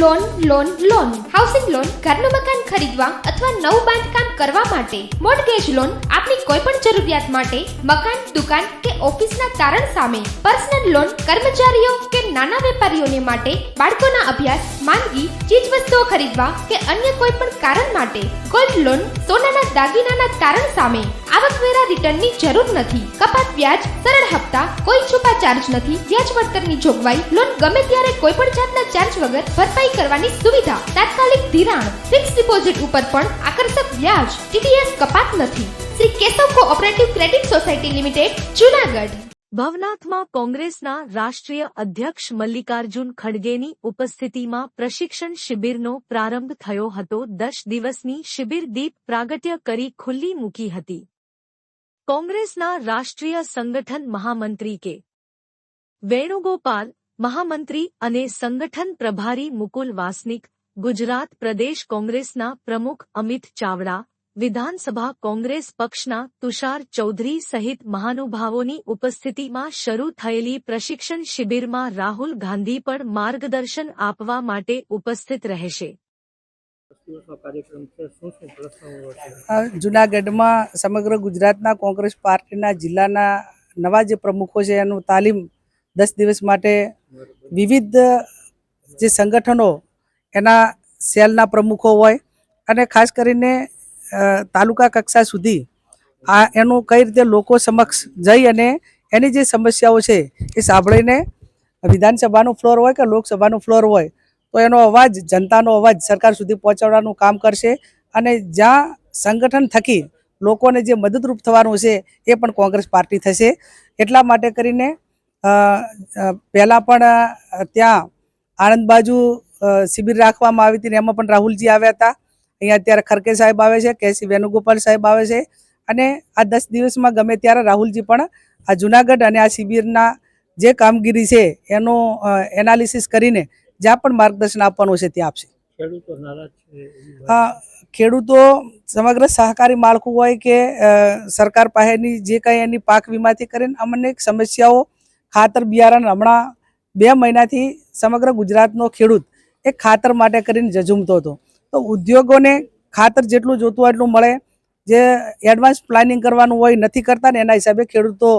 Loan loan loan. Housing loan ઘરનું મકાન ખરીદવા અથવા નવું બાંધકામ કરવા માટે મોર્ટગેજ લોન આપની કોઈ પણ જરૂરિયાત માટે મકાન, દુકાન કે ઓફિસના તારણ સામે પર્સનલ લોન કર્મચારીઓ કે નાના વેપારીઓને માટે બાળકોના અભ્યાસ, માંદગી, ચીજવસ્તુઓ ખરીદવા કે અન્ય કોઈ પણ કારણ માટે ગોલ્ડ લોન સોનાના દાગીનાના તારણ સામે આવકવેરા રિટર્નની જરૂર નથી. કપાત વ્યાજ, સરળ હપ્તા, કોઈ છુપા ચાર્જ નથી. વ્યાજ વળતરની જોગવાઈ, લોન ગમે ત્યારે કોઈ પણ જાતના ચાર્જ વગર ભરપાઈ કરવાની સુવિધા. તાત્કાલિક ધિરાણ ફિક્સ ડિપોઝિટ ઉપર પણ આકર્ષક વ્યાજ. ટીડીએસ કપાત નથી. Shri Keshav cooperative credit society limited Junagadh. ભવનાથમાં કોંગ્રેસના રાષ્ટ્રીય અધ્યક્ષ મલ્લિકાર્જુન ખડગેની ઉપસ્થિતિમાં પ્રશિક્ષણ શિબિરનો પ્રારંભ થયો હતો. દસ દિવસની શિબિર દીપ પ્રાગટ્ય કરી ખુલ્લી મૂકી હતી. કોંગ્રેસના રાષ્ટ્રીય સંગઠન મહામંત્રી કે. વેણુગોપાલ, મહામંત્રી અને સંગઠન પ્રભારી મુકુલ વાસનિક, ગુજરાત પ્રદેશ કોંગ્રેસના પ્રમુખ અમિત ચાવડા વિધાનસભા કોંગ્રેસ પક્ષના તુષાર ચૌધરી સહિત મહાનુભાવોની ઉપસ્થિતિમાં શરૂ થયેલી પ્રશિક્ષણ શિબિરમાં રાહુલ ગાંધી પણ માર્ગદર્શન આપવા માટે ઉપસ્થિત રહેશે. જુનાગઢમાં સમગ્ર ગુજરાતના કોંગ્રેસ પાર્ટીના જિલ્લાના નવા જે પ્રમુખો છે એનું તાલીમ દસ દિવસ માટે વિવિધ જે સંગઠનો એના સેલના પ્રમુખો હોય અને ખાસ કરીને તાલુકા કક્ષા સુધી આ એનું કઈ રીતે લોકો સમક્ષ જઈ અને એની જે સમસ્યાઓ છે એ સાંભળીને વિધાનસભાનું ફ્લોર હોય કે લોકસભાનું ફ્લોર હોય, તો એનો અવાજ, જનતાનો અવાજ સરકાર સુધી પહોંચાડવાનું કામ કરશે અને જ્યાં સંગઠન થકી લોકોને જે મદદરૂપ થવાનું છે એ પણ કોંગ્રેસ પાર્ટી થશે. એટલા માટે કરીને પહેલાં પણ ત્યાં આણંદ બાજુ શિબિર રાખવામાં આવી હતી એમાં પણ રાહુલજી આવ્યા હતા. અહીંયા અત્યારે ખરકે સાહેબ આવે છે કેસી વેણુગોપાલ સાહેબ આવે છે. અને આ દસ દિવસમાં ગમે ત્યારે રાહુલજી પણ આ જુનાગઢ અને આ શિબિરના જે કામગીરી છે એનું એનાલિસિસ કરીને જ્યાં પણ માર્ગદર્શન આપવાનું છે ત્યાં આપશે. ખેડૂતો નારાજ છે એવી વાત. આ ખેડૂતો સમગ્ર સહકારી માળખું હોય કે સરકાર પાસેની જે કંઈ એની પાક વીમાથી કરીને અમને એક સમસ્યાઓ ખાતર બિયારણ હમણાં બે મહિનાથી સમગ્ર ગુજરાતનો ખેડૂત એ ખાતર માટે કરીને જજુમતો હતો. તો ઉદ્યોગોને ખાતર જેટલું જોતું હોય એટલું મળે. જે એડવાન્સ પ્લાનિંગ કરવાનું હોય, નથી કરતા ને એના હિસાબે ખેડૂતો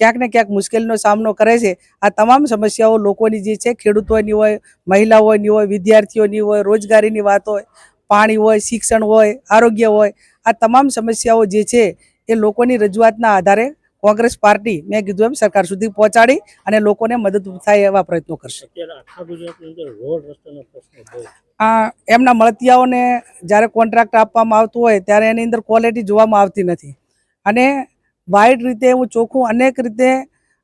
ક્યાંક ને ક્યાંક મુશ્કેલીનો સામનો કરે છે. આ તમામ સમસ્યાઓ લોકોની જે છે, ખેડૂતોની હોય, મહિલાઓની હોય, વિદ્યાર્થીઓની હોય, રોજગારીની વાત હોય, પાણી હોય, શિક્ષણ હોય, આરોગ્ય હોય, આ તમામ સમસ્યાઓ જે છે એ લોકોની રજૂઆતના આધારે કોંગ્રેસ પાર્ટી મેં કીધું એમ સરકાર સુધી પહોંચાડી અને લોકોને મદદ થાય એવા પ્રયત્નો કરશે. એમના મળતિયાઓને જ્યારે કોન્ટ્રાક્ટ આપવામાં આવતું હોય ત્યારે એની અંદર ક્વોલિટી જોવામાં આવતી નથી. અને વાઇડ રીતે હું ચોખ્ખું અનેક રીતે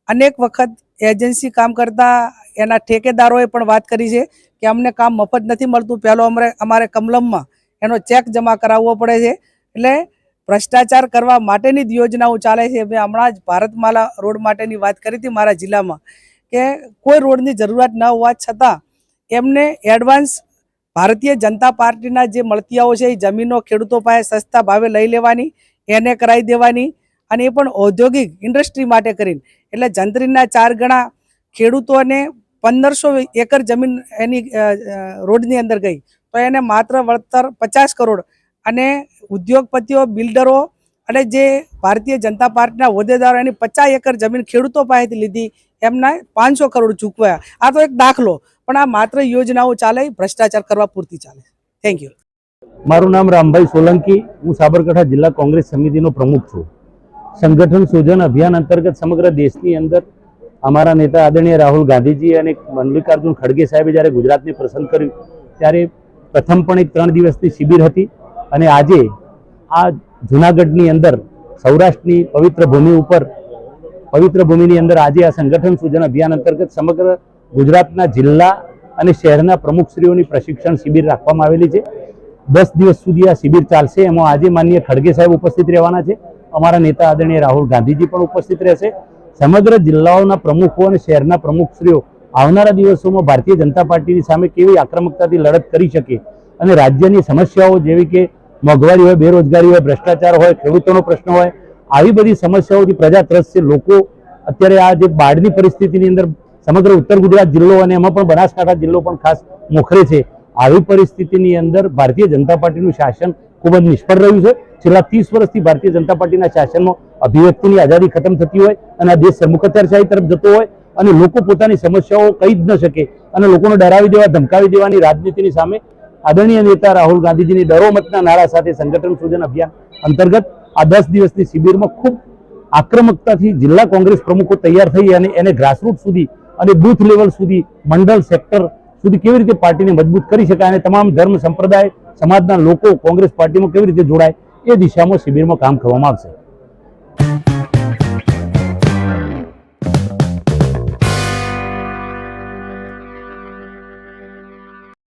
અનેક વખત એજન્સી કામ કરતા એના ઠેકેદારોએ પણ વાત કરી છે કે અમને કામ મફત નથી મળતું. પહેલો અમારે અમારે કમલમમાં એનો ચેક જમા કરાવવો પડે છે. એટલે ભ્રષ્ટાચાર કરવા માટેની જ યોજનાઓ ચાલે છે. મેં હમણાં જ ભારતમાલા રોડ માટેની વાત કરી હતી મારા જિલ્લામાં કે કોઈ રોડની જરૂરિયાત ન હોવા છતાં એમને એડવાન્સ ભારતીય જનતા પાર્ટીના જે મળતિયાઓ છે, એ જમીનો, ખેડૂતો પાસે સસ્તા ભાવે લઈ લેવાની, એને કરાવી દેવાની અને એ પણ ઔદ્યોગિક ઇન્ડસ્ટ્રી માટે કરીને. એટલે જંત્રીના ચાર ગણા ખેડૂતોને પંદરસો એકર જમીન એની રોડની અંદર ગઈ. તો એને માત્ર વળતર પચાસ કરોડ અને ઉદ્યોગપતિઓ, બિલ્ડરો અને જે ભારતીય જનતા પાર્ટીના હોદ્દેદારો એની પચાસ એકર જમીન ખેડૂતો પાસેથી લીધી, એમના પાંચસો કરોડ ચૂકવ્યા. આ તો એક દાખલો, પણ આ માત્ર યોજનાઓ ચાલે, ભ્રષ્ટાચાર કરવા પૂરતી ચાલે. થેન્ક યુ મારું નામ રામભાઈ સોલંકી, હું સાબરકાંઠા જિલ્લા કોંગ્રેસ સમિતિનો પ્રમુખ છું. સંગઠન સૂજન અભિયાન અંતર્ગત સમગ્ર દેશની અંદર અમારા નેતા આદરણીય રાહુલ ગાંધીજી અને મલ્લિકાર્જુન ખડગે સાહેબે જ્યારે ગુજરાતને પસંદ કર્યું, ત્યારે પ્રથમ પણ એક ત્રણ દિવસની શિબિર હતી. અને આજે આ જુનાગઢની અંદર સૌરાષ્ટ્રની પવિત્ર ભૂમિ ઉપર, પવિત્ર ભૂમિની અંદર આજે આ સંગઠન સૂજન અભિયાન અંતર્ગત સમગ્ર ગુજરાતના જિલ્લા અને શહેરના પ્રમુખશ્રીઓની પ્રશિક્ષણ શિબિર રાખવામાં આવેલી છે. દસ દિવસ સુધી આ શિબિર ચાલશે. એમાં આજે માન્ય ખડગે સાહેબ ઉપસ્થિત રહેવાના છે. અમારા નેતા આદરણીય રાહુલ ગાંધીજી પણ ઉપસ્થિત રહેશે. સમગ્ર જિલ્લાઓના પ્રમુખો અને શહેરના પ્રમુખશ્રીઓ આવનારા દિવસોમાં ભારતીય જનતા પાર્ટીની સામે કેવી આક્રમકતાથી લડત કરી શકે અને રાજ્યની સમસ્યાઓ જેવી કે મોંઘવારી હોય, બેરોજગારી હોય, ભ્રષ્ટાચાર હોય, ખેડૂતોનો પ્રશ્ન હોય, આવી બધી સમસ્યાઓથી પ્રજા ત્રસ્ત છે લોકો અત્યારે આ જે બાઢની પરિસ્થિતિની અંદર સમગ્ર ઉત્તર ગુજરાત જિલ્લો અને એમાં પણ બનાસકાંઠા જિલ્લો પણ ખાસ મોખરે છે. આવી પરિસ્થિતિની અંદર ભારતીય જનતા પાર્ટીનું શાસન ખૂબ જ નિષ્ફળ રહ્યું છે. છેલ્લા ત્રીસ વર્ષથી ભારતીય જનતા પાર્ટીના શાસનમાં અભિવ્યક્તિની આઝાદી ખતમ થતી હોય અને આ દેશ સરમુખત્યારશાહી તરફ જતો હોય અને લોકો પોતાની સમસ્યાઓ કહી જ ન શકે અને લોકોને ડરાવી દેવા, ધમકાવી દેવાની રાજનીતિની સામે આદરણીય નેતા રાહુલ ગાંધીજીની ડરો મતના નારા સાથે સંગઠન સૂજન અભિયાન અંતર્ગત આ દસ દિવસની શિબિરમાં ખૂબ આક્રમકતાથી જિલ્લા કોંગ્રેસ પ્રમુખો તૈયાર થઈ અને એને ગ્રાસરૂટ સુધી અને બૂથ લેવલ સુધી, મંડળ, સેક્ટર સુધી કેવી રીતે પાર્ટીને મજબૂત કરી શકાય અને તમામ ધર્મ સંપ્રદાય, સમાજના લોકો કોંગ્રેસ પાર્ટીમાં કેવી રીતે જોડાય એ દિશામાં શિબિરમાં કામ કરવામાં આવશે.